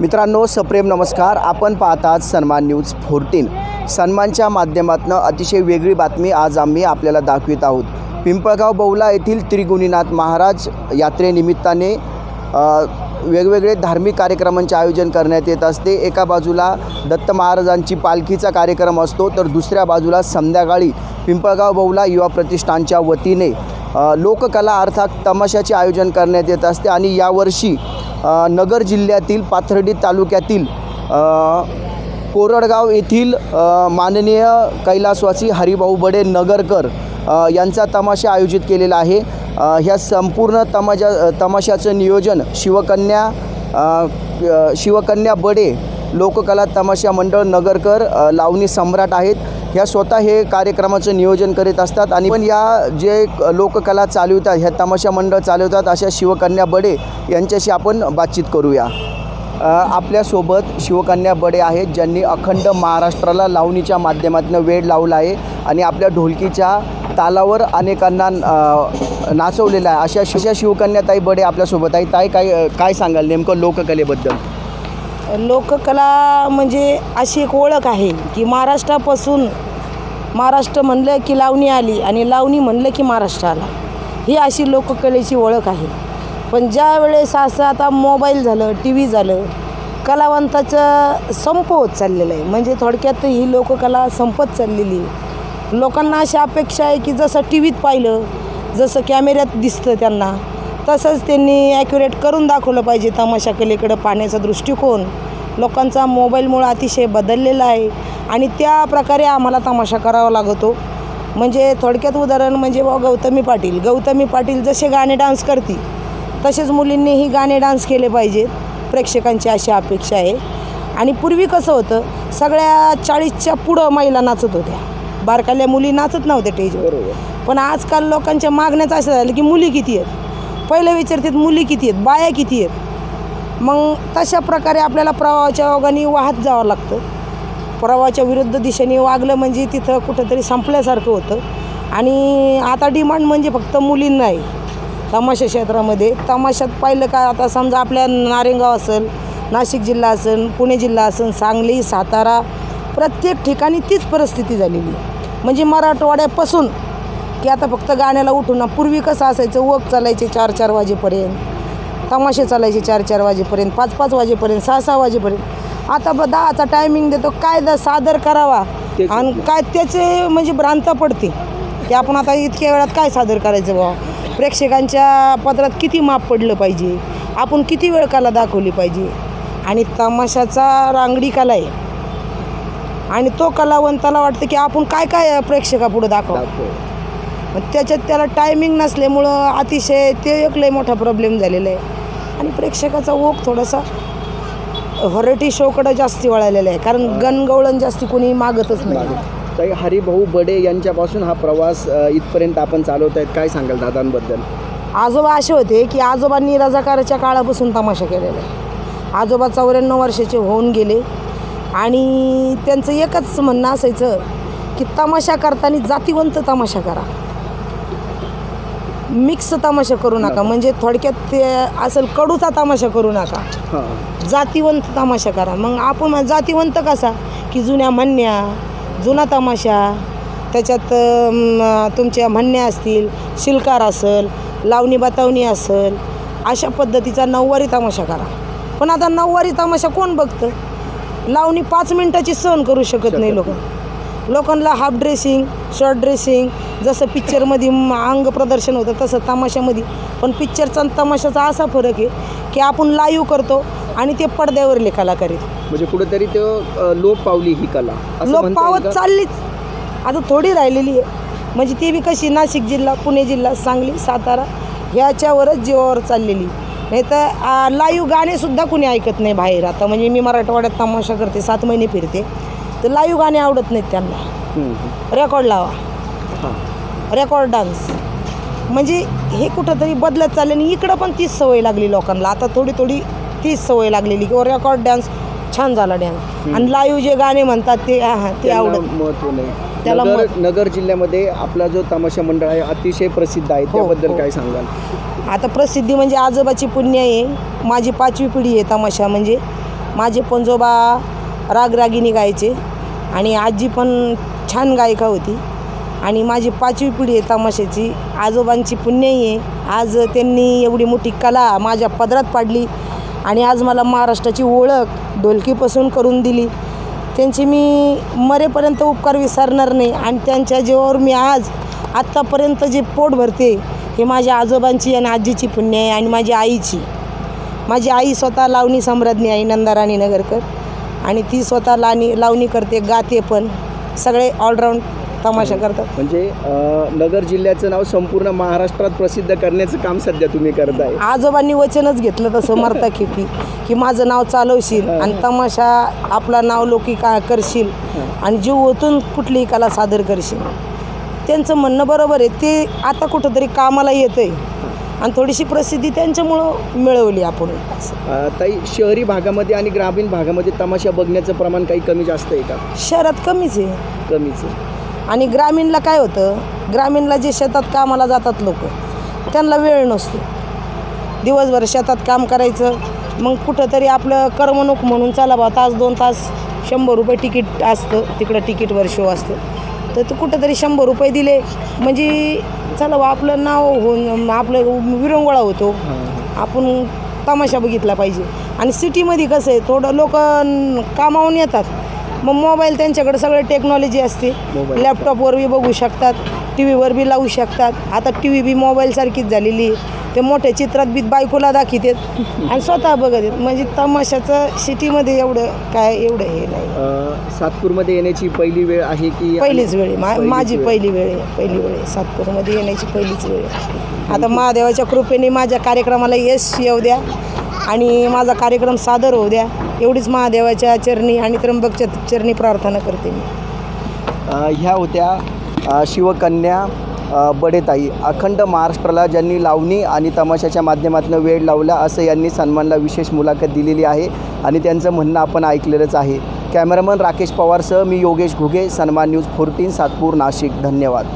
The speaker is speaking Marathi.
मित्रांनो सप्रेम नमस्कार. आपण पाहतात सन्मान न्यूज फोर्टीन. सन्मानच्या माध्यमातून अतिशय वेगळी बातमी आज आम्ही आपल्याला दाखवित आहोत. पिंपळगाव बौला येथील त्रिगुणीनाथ महाराज यात्रेनिमित्ताने वेगवेगळे धार्मिक कार्यक्रमांचे आयोजन करण्यात येत असते. एका बाजूला दत्त महाराजांची पालखीचा कार्यक्रम असतो तर दुसऱ्या बाजूला संध्याकाळी पिंपळगाव बौला युवा प्रतिष्ठानच्या वतीने लोककला अर्थात तमाशाचे आयोजन करण्यात येत असते. आणि यावर्षी नगर जिल्ह्यातील पाथर्डी तालुक्यातील कोरडगाव येथील माननीय कैलासवासी हरिभाऊ बडे नगरकर यांचा तमाशा आयोजित केलेला आहे. ह्या संपूर्ण तमाशा तमाशाचं नियोजन शिवकन्या शिवकन्या बडे लोककला तमाशा मंडळ नगरकर लावणी सम्राट आहेत. ह्या स्वतः हे कार्यक्रमाचं नियोजन करीत असतात आणि पण या जे लोककला चालवतात ह्या तमाशा मंडळ चालवतात अशा शिवकन्या बडे यांच्याशी आपण बातचीत करूया. आपल्यासोबत शिवकन्या बडे आहेत ज्यांनी अखंड महाराष्ट्राला लावणीच्या माध्यमातून वेळ लावला आहे आणि आपल्या ढोलकीच्या तालावर अनेकांना नाचवलेला आहे. अशा अशा शिवकन्या ताई बडे आपल्यासोबत आहे ताई काय काय सांगाल नेमकं लोककलेबद्दल? लोककला म्हणजे अशी एक ओळख आहे की महाराष्ट्रापासून महाराष्ट्र म्हणलं की लावणी आली आणि लावणी म्हणलं की महाराष्ट्र आला. ही अशी लोककलेची ओळख आहे. पण ज्या वेळेस असं आता मोबाईल झालं टी व्ही झालं कलावंताचं संप होत चाललेलं आहे. म्हणजे थोडक्यात ही लोककला संपत चाललेली आहे. लोकांना अशी अपेक्षा आहे की जसं टी व्हीत पाहिलं जसं कॅमेऱ्यात दिसतं त्यांना तसंच त्यांनी ॲक्युरेट करून दाखवलं पाहिजे तमाशा कलेकडं पाहण्याचा दृष्टिकोन. लोकांचा मोबाईलमुळं अतिशय बदललेला आहे आणि त्या प्रकारे आम्हाला तमाशा करावा लागतो. म्हणजे थोडक्यात उदाहरण म्हणजे बा गौतमी पाटील. गौतमी पाटील जसे गाणे डान्स करतील तसेच मुलींनीही गाणे डान्स केले पाहिजेत. प्रेक्षकांची अशी अपेक्षा आहे. आणि पूर्वी कसं होतं सगळ्या चाळीसच्या पुढं महिला नाचत होत्या. बारकाल्या मुली नाचत नव्हत्या टेजवर पण आजकाल लोकांच्या मागण्याच असं झालं की मुली किती आहेत? पहिलं विचारतात मुली किती आहेत बाया किती आहेत? मग तशा प्रकारे आपल्याला प्रवाहाच्या ओघाने वाहत जावं लागतं. प्रवाहाच्या विरुद्ध दिशेने वागलं म्हणजे तिथं कुठंतरी संपल्यासारखं होतं. आणि आता डिमांड म्हणजे फक्त मुलींना आहे. तमाशा क्षेत्रामध्ये तमाशात पाहिलं का आता समजा आपल्या नारेगाव असेल नाशिक जिल्हा असेल पुणे जिल्हा असेल सांगली सातारा प्रत्येक ठिकाणी तीच परिस्थिती झालेली आहे. म्हणजे मराठवाड्यापासून की आता फक्त गाण्याला उठून ना पूर्वी कसं असायचं वक चालायचे चार चार वाजेपर्यंत तमाशे चालायचे चार चार वाजेपर्यंत पाच पाच वाजेपर्यंत सहा सहा वाजेपर्यंत. आता ब दहाचा टायमिंग देतो काय द सादर करावा. आणि काय त्याचे म्हणजे भ्रांत पडते. की आपण आता इतक्या वेळात काय सादर करायचं बाबा प्रेक्षकांच्या पत्रात किती माप पडलं पाहिजे? आपण किती वेळ कला दाखवली पाहिजे? आणि तमाशाचा रांगडी कला आहे. आणि तो कलावंताला वाटतं की आपण काय काय प्रेक्षकापुढं दाखवा. मग त्याच्यात त्याला टायमिंग नसल्यामुळं अतिशय ते एक लय मोठा प्रॉब्लेम झालेला आहे. आणि प्रेक्षकाचा ओघ थोडासा व्हरायटी शोकडं जास्ती वळालेला आहे. कारण गणगवळण जास्ती कोणी मागतच नाही. ताई हरिभाऊ बडे यांच्यापासून हा प्रवास इथपर्यंत आपण चालवत आहेत. काय सांगाल दादांबद्दल? आजोबा असे होते की आजोबांनी रजाकाराच्या काळापासून तमाशा केलेला आहे. आजोबा चौऱ्याण्णव वर्षाचे होऊन गेले. आणि त्यांचं एकच म्हणणं असायचं की तमाशा करताना जातीवंत तमाशा करा. मिक्स तमाशा करू नका. म्हणजे थोडक्यात ते असेल कडूचा तमाशा करू नका. जातीवंत तमाशा करा. मग आपण जातीवंत कसा? की जुन्या म्हणण्या जुना तमाशा त्याच्यात तुमच्या म्हणण्या असतील शिलकार असेल लावणी बतावणी असेल अशा पद्धतीचा नऊवारी तमाशा करा. पण आता नऊवारी तमाशा कोण बघतं? लावणी पाच मिनटाची सहन करू शकत नाही. लोक. लोकांना हाफ ड्रेसिंग शॉर्ट ड्रेसिंग जसं पिक्चरमध्ये अंग प्रदर्शन होतं तसं तमाशामध्ये. पण पिक्चरचा आणि तमाशाचा असा फरक आहे की आपण लाईव्ह करतो आणि ते पडद्यावरले कलाकार आहेत. म्हणजे कुठेतरी तो लोप पावली ही कला. येईल पावत? चाललीच. आता थोडी राहिलेली आहे. म्हणजे ती बी कशी नाशिक जिल्हा पुणे जिल्हा सांगली सातारा ह्याच्यावरच जीवावर चाललेली. नाही तर लाईव्ह गाणेसुद्धा कुणी ऐकत नाही बाहेर. आता म्हणजे मी मराठवाड्यात तमाशा करते सात महिने फिरते. तर लाईव्ह गाणे आवडत नाहीत त्यांना. रेकॉर्ड लावा. रेकॉर्ड डान्स म्हणजे हे कुठंतरी बदलत चालले आणि इकडं पण तीच सवय लागली लोकांना. आता थोडी थोडी तीच सवय लागलेली. किंवा रेकॉर्ड डान्स छान झाला डॅन्स आणि लाईव्ह जे गाणे म्हणतात ते ते आवडत महत्त्व नाही. त्याला नगर जिल्ह्यामध्ये आपला जो तमाशा मंडळ आहे अतिशय प्रसिद्ध आहे. हो, त्याबद्दल हो. काय सांगाल? आता प्रसिद्धी म्हणजे आजोबाची पुण्य आहे. माझी पाचवी पिढी आहे तमाशा. म्हणजे माझे पंजोबा रागरागिनी गायचे आणि आजी पण छान गायिका होती. आणि माझी पाचवी पिढी आहे तमाशाची. आजोबांची पुण्यही आहे. आज त्यांनी एवढी मोठी कला माझ्या पदरात पाडली. आणि आज मला महाराष्ट्राची ओळख ढोलकीपासून करून दिली. त्यांची मी मरेपर्यंत उपकार विसरणार नाही. आणि त्यांच्या जीवावर मी आज आत्तापर्यंत जे पोट भरते हे माझ्या आजोबांची आणि आजीची पुण्य आहे आणि माझी आईची. माझी आई स्वतः लावणी सम्राज्ञी आहे नंदाराणी नगरकर. आणि ती स्वतः लावणी लावणी करते गाते पण. सगळे ऑलराऊंड तमाशा करतात. म्हणजे अ, नगर जिल्ह्याचं नाव संपूर्ण महाराष्ट्रात प्रसिद्ध करण्याचं काम सध्या तुम्ही करताय. आजोबांनी वचनच घेतलं तसं मरता खेपी. की माझं नाव चालवशील आणि तमाशा आपला नाव लोकी का करशील आणि जीव ओतून कुठलीही कला सादर करशील. त्यांचं म्हणणं बरोबर आहे. ते आता कुठंतरी कामाला येतं आहे आणि थोडीशी प्रसिद्धी त्यांच्यामुळं मिळवली आपण. असं ताई शहरी भागामध्ये आणि ग्रामीण भागामध्ये तमाशा बघण्याचं प्रमाण काही कमी जास्त आहे का? शहरात कमीच आहे. कमीच आहे. आणि ग्रामीणला काय होतं ग्रामीणला जे शेतात कामाला जातात लोक त्यांना वेळ नसतो. दिवसभर शेतात काम करायचं मग कुठंतरी आपलं करमणूक म्हणून चला बा तास दोन तास शंभर रुपये तिकीट असतं तिकडं तिकीटवर शो असतं. तर ते कुठंतरी शंभर रुपये दिले. म्हणजे चला बा आपलं नाव होऊन आपलं विरंगुळा होतो. आपण तमाशा बघितला पाहिजे. आणि सिटीमध्ये कसं आहे थोडं लोक कामावून येतात. मग मोबाईल त्यांच्याकडे सगळं टेक्नॉलॉजी असते. लॅपटॉपवर बी बघू शकतात टी व्हीवर बी लावू शकतात. आता टी व्ही बी मोबाईलसारखीच झालेली आहे. ते मोठ्या चित्रात बी बायकोला दाखवतात आणि स्वतः बघत आहेत. म्हणजे तमाशाचं सिटीमध्ये एवढं काय एवढं हे नाही. अ, सातपूरमध्ये येण्याची पहिली वेळ आहे की पहिलीच वेळ आहे. मा माझी. पहिली वेळ आहे. पहिली वेळ आहे. सातपूरमध्ये येण्याची पहिलीच वेळ आहे. आता महादेवाच्या कृपेने माझ्या कार्यक्रमाला यश येऊ द्या आणि माझा कार्यक्रम सादर होऊ द्या. एवढीच महादेवाच्या चरणी आणि त्र्यंबकच्या चरणी प्रार्थना करते मी. अ, ह्या होत्या अ, शिवकन्या बडेताई. अखंड महाराष्ट्राला ज्यांनी लावणी आणि तमाशाच्या माध्यमातून वेळ लावला असं यांनी सन्मानला विशेष मुलाखत दिलेली आहे आणि त्यांचं म्हणणं आपण ऐकलेलंच आहे. कॅमेरामन राकेश पवारसह मी योगेश घुगे सन्मान न्यूज फोर्टीन सातपूर नाशिक. धन्यवाद.